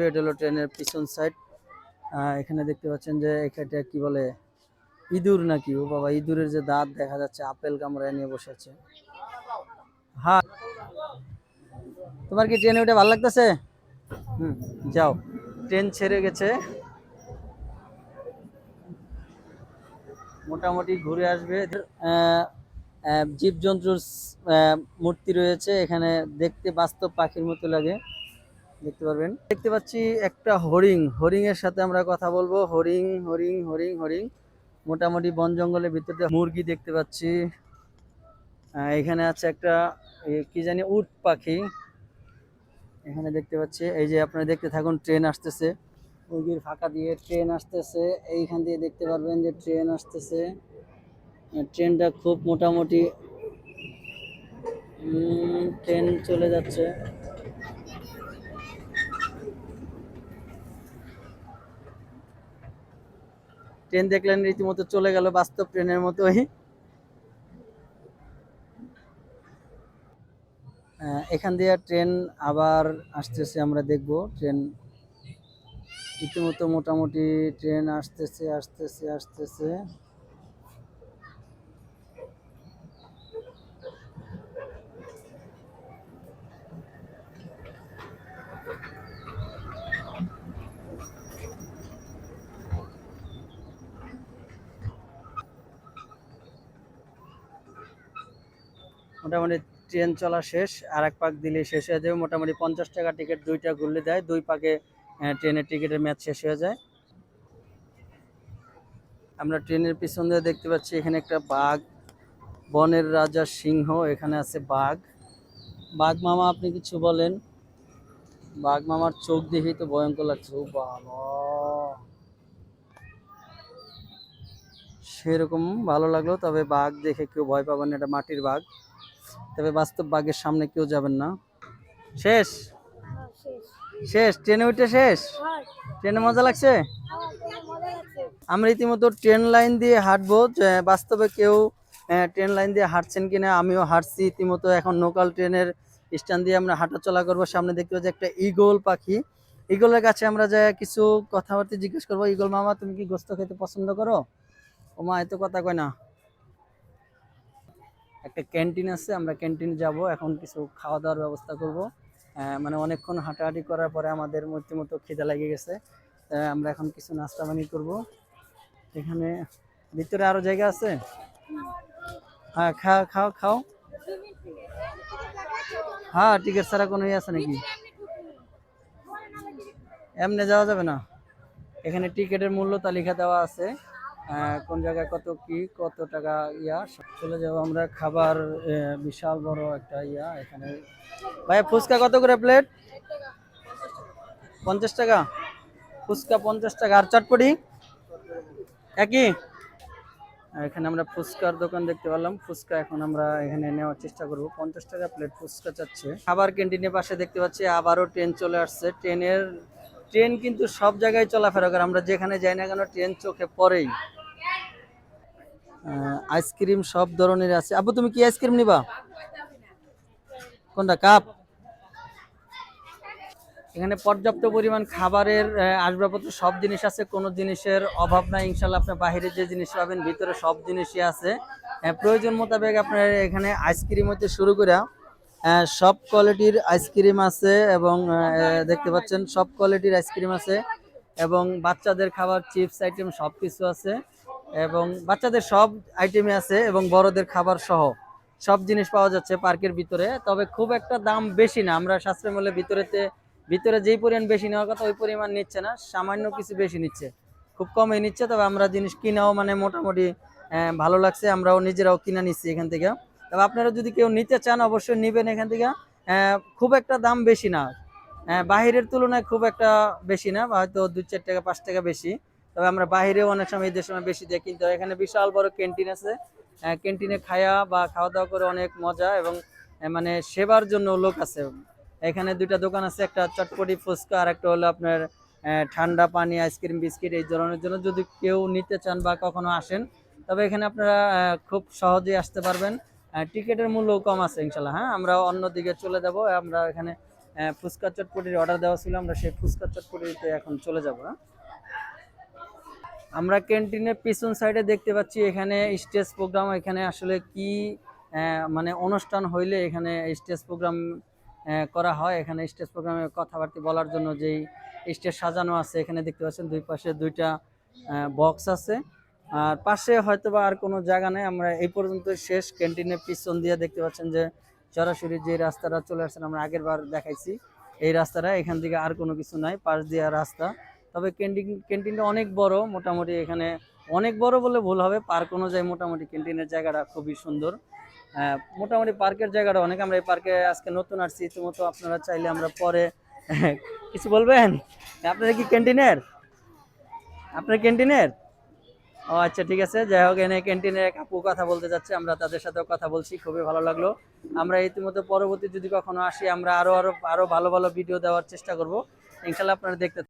হলো ট্রেনের পিছন সাইড এখানে দেখতে পাচ্ছেন যে এখানটা কি বলে, ইঁদুর নাকি ও বাবা, ইঁদুরের যে দাঁত দেখা যাচ্ছে, আপেল কামড়ায় নিয়ে বসে আছে। হ্যাঁ। তোমার কি ট্রেনে উঠে ভালো লাগতেছে? হুম, যাও। ট্রেন ছেড়ে গেছে। মোটামুটি ঘুরে আসবে। জীবজন্তুর মূর্তি রয়েছে। এখানে দেখতে বাস্তব পাখির মতো লাগে। দেখতে পারবেন। দেখতে পাচ্ছি একটা হরিং হরিং এর সাথে আমরা কথা বলব। হরিং হরিং হরিং হরিং মোটামুটি বন জঙ্গলের ভিতরে মুরগি দেখতে পাচ্ছি। এখানে আছে একটা কি জানি, উট পাখি। এখানে দেখতে পাচ্ছি, এই যে আপনারা দেখতে থাকুন, ট্রেন আসতেছে। মুরগির ফাঁকা দিয়ে ট্রেন আসতেছে। এইখান দিয়ে দেখতে পারবেন যে ট্রেন আসতেছে। ট্রেনটা খুব মোটামুটি ট্রেন চলে যাচ্ছে। ট্রেন দেখলেন, রীতিমতো চলে গেল, বাস্তব ট্রেনের মতোই। এখান দিয়ে ট্রেন আবার আসতেছে, আমরা দেখব। ট্রেন রীতিমতো মোটামুটি ট্রেন আসতেছে আসতেছে আসতেছে। মোটামুটি ট্রেন চলা শেষ আর এক পাক দিলে শেষ হয়ে যাবে। মোটামুটি পঞ্চাশ টাকা টিকিট দুইটা ঘুরলে দেয়, দুই পাকে ট্রেনের টিকিটের ম্যাচ শেষ হয়ে যায়। আমরা ট্রেনের পিছন দিয়ে দেখতে পাচ্ছি, এখানে একটা বাঘ, বনের রাজা সিংহ, এখানে আছে বাঘ। বাঘ মামা, আপনি কিছু বলেন? বাঘ মামার চোখ দেখেই তো ভয়ঙ্কর লাগছে। বাবা! সেরকম ভালো লাগল, তবে বাঘ দেখে কেউ ভয় পাবেন এটা মাটির বাঘ। তবে বাস্তব বাঘের সামনে কেউ যাবেন না। শেষ? শেষ। ট্রেনে উঠে শেষ? ট্রেনে মজা লাগছে? আমরা ইতিমধ্যে ট্রেন লাইন দিয়ে হাঁটবো। বাস্তবে কেউ ট্রেন লাইন দিয়ে হাঁটছেন কিনা আমিও হাঁটছি রীতিমতো এখন লোকাল ট্রেনের স্ট্যান্ড দিয়ে আমরা হাঁটা চলা করব। সামনে দেখতে পাচ্ছি একটা ইগল পাখি। ইগলের কাছে আমরা যা কিছু কথাবার্তা জিজ্ঞেস করব। ইগল মামা তুমি কি গোস্ত খেতে পছন্দ করো? ও মা এত কথা কয় না। একটা ক্যান্টিন আছে, আমরা ক্যান্টিনে যাব, এখন কিছু খাওয়া দাওয়ার ব্যবস্থা করব। মানে অনেকক্ষণ হাঁটাহাঁটি করার পরে আমাদের মতো খিদে লেগে গেছে। আমরা এখন কিছু নাস্তা পানি করব। এখানে ভিতরে আরও জায়গা আছে? হ্যাঁ খাও খাও খাও। হ্যাঁ টিকিট ছাড়া কোনো ইয়ে আছে নাকি? এমনি যাওয়া যাবে না। এখানে টিকিটের মূল্য তালিকা দেওয়া আছে। কোন জায়গায় কত কি, কত টাকা, ইয়া চলে যাব আমরা। খাবার বিশাল বড় একটা ইয়া, এখানে। ভাই ফুচকা কত করে প্লেট? পঞ্চাশ টাকা। ফুচকা পঞ্চাশ টাকা। আর চটপটি? একই? এখানে আমরা ফুচকার দোকান দেখতে পেলাম ফুচকা এখন আমরা এখানে নেওয়ার চেষ্টা করব। পঞ্চাশ টাকা প্লেট ফুচকা চাচ্ছে। খাবার ক্যান্টিনের পাশে দেখতে পাচ্ছি আবারও ট্রেন চলে আসছে। ট্রেনের ট্রেন কিন্তু সব জায়গায় চলাফেরা করে, আমরা যেখানে যাই না কেন ট্রেন চোখে পড়েই। আইসক্রিম সব ধরনের আছে। আবু তুমি কি আইসক্রিম নিবা? কোনটা, কাপ? এখানে পর্যাপ্ত পরিমাণ খাবারের আসবাবপত্র সব জিনিস আছে, কোনো জিনিসের অভাব নাই ইনশাল্লাহ আপনি বাইরে যে জিনিস পাবেন, ভিতরে সব জিনিসই আছে। প্রয়োজন মোতাবেক আপনার এখানে আইসক্রিম হতে শুরু করে সব কোয়ালিটির আইসক্রিম আছে এবং দেখতে পাচ্ছেন সব কোয়ালিটির আইসক্রিম আছে এবং বাচ্চাদের খাবার চিপস আইটেম সব কিছু আছে এবং বাচ্চাদের সব আইটেমই আছে এবং বড়দের খাবার সহ সব জিনিস পাওয়া যাচ্ছে পার্কের ভিতরে। তবে খুব একটা দাম বেশি না, আমরা সাশ্রয় মূল্যের ভিতরেতে, ভিতরে যেই পরিমাণ বেশি নেওয়ার কথা ওই পরিমাণ নিচ্ছে না, সামান্য কিছু বেশি নিচ্ছে। খুব কমই নিচ্ছে, তবে আমরা জিনিস কিনাও মানে মোটামুটি ভালো লাগছে, আমরাও নিজেরাও কিনা নিচ্ছি এখান থেকে। তবে আপনারা যদি কেউ নিতে চান অবশ্যই নেবেন এখান থেকে। খুব একটা দাম বেশি না। আহ, বাহিরের তুলনায় খুব একটা বেশি না হয়তো দু চার টাকা পাঁচ টাকা বেশি। তবে আমরা বাইরেও অনেক সময় ঈদের সময় বেশি দিয়ে কিনতে হয়। এখানে বিশাল বড় ক্যান্টিন আছে। ক্যান্টিনে খায়া বা খাওয়া দাওয়া করে অনেক মজা এবং মানে সেবার জন্য লোক আছে। এখানে দুইটা দোকান আছে একটা চটপটি ফুচকা আর একটা হলো আপনার ঠান্ডা পানি আইসক্রিম বিস্কিট এই ধরনের জন্য যদি কেউ নিতে চান বা কখনো আসেন তবে এখানে আপনারা খুব সহজেই আসতে পারবেন। টিকিটের মূল্য কম আছে ইনশাল্লাহ হ্যাঁ? আমরা অন্য দিকে চলে যাব, আমরা এখানে ফুচকা চটপটির অর্ডার দেওয়া ছিল, আমরা সেই ফুচকা চটপটিতে এখন চলে যাব হ্যাঁ? আমরা ক্যান্টিনের পিছন সাইডে দেখতে পাচ্ছি এখানে স্টেজ প্রোগ্রাম এখানে আসলে কি মানে অনুষ্ঠান হইলে এখানে স্টেজ প্রোগ্রাম করা হয়। এখানে স্টেজ প্রোগ্রামে কথাবার্তা বলার জন্য যেই স্টেজ সাজানো আছে, এখানে দেখতে পাচ্ছেন দুই পাশে দুইটা বক্স আছে। আর পাশে হয়তো বা আর কোনো জায়গা নেই। আমরা এই পর্যন্ত শেষ ক্যান্টিনের পিছন দিয়ে দেখতে পাচ্ছেন যে সরাসরি যে রাস্তাটা চলে আসছেন, আমরা আগের বার দেখাইছি। এই রাস্তাটা, এখান থেকে আর কোনো কিছু নাই, পাশ দিয়ে রাস্তা। তবে ক্যান্টিন, ক্যান্টিনটা অনেক বড়, মোটামুটি এখানে অনেক বড় বলে ভুল হবে। পার্ক অনুযায়ী মোটামুটি ক্যান্টিনের জায়গাটা খুবই সুন্দর। মোটামুটি পার্কের জায়গাটা অনেক। আমরা এই পার্কে আজকে নতুন আসছি ইতিমতো আপনারা চাইলে আমরা পরে, কিছু বলবেন? আপনারা কি ক্যান্টিনের? আপনার ক্যান্টিনের? ও আচ্ছা ঠিক আছে। যাই হোক, এনে ক্যান্টিনে এক আপু কথা বলতে যাচ্ছে, আমরা তাদের সাথেও কথা বলছি, খুবই ভালো লাগল। আমরা ইতিমধ্যে পরবর্তী যদি কখনো আসি, আমরা আরও আরও আরও ভালো ভালো ভিডিও দেওয়ার চেষ্টা করব। ইনশাল্লাহ আপনারা দেখতে